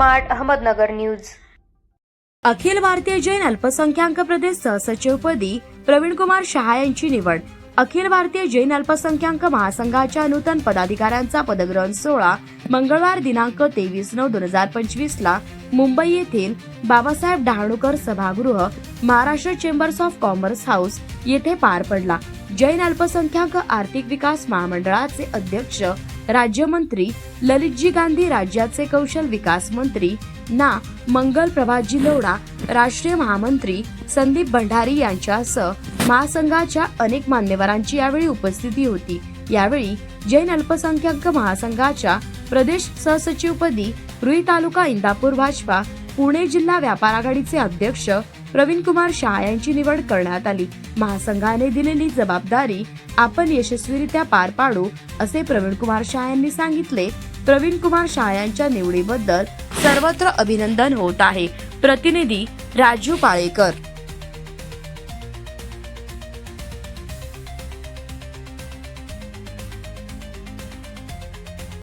Smart Ahmednagar news. Akhil Bharatiya Jain अल्पसंख्याक प्रदेश सहसचिवपदी प्रवीण कुमार शहा यांची निवड. अखिल भारतीय जैन अल्पसंख्याक महासंघाच्या नूतन पदाधिकाऱ्यांचा पदग्रहण सोहळा मंगळवार दिनांक तेवीस नऊ दोन हजार पंचवीस ला मुंबई येथील बाबासाहेब डहाणूकर सभागृह Maharashtra chambers of commerce house येथे पार पडला. जैन अल्पसंख्याक आर्थिक विकास महामंडळाचे अध्यक्ष राज्यमंत्री ललितजी गांधी राज्याचे कौशल विकास मंत्री ना मंगल प्रभाजी लोढा राष्ट्रीय महामंत्री संदीप भंडारी यांच्यासह महासंघाच्या अनेक मान्यवरांची यावेळी उपस्थिती होती. यावेळी जैन अल्पसंख्याक महासंघाच्या प्रदेश सहसचिवपदी रुई तालुका इंदापूर भाजपा पुणे जिल्हा व्यापार आघाडीचे अध्यक्ष प्रवीण कुमार शाह यांची निवड करण्यात आली. महासंघाने दिलेली जबाबदारी आपण यशस्वीरित्या पार पाडू असे प्रवीण कुमार शाह यांनी सांगितले. प्रवीण कुमार शाह यांच्या निवडीबद्दल सर्वत्र अभिनंदन होत आहे. प्रतिनिधी राजू पाळेकर.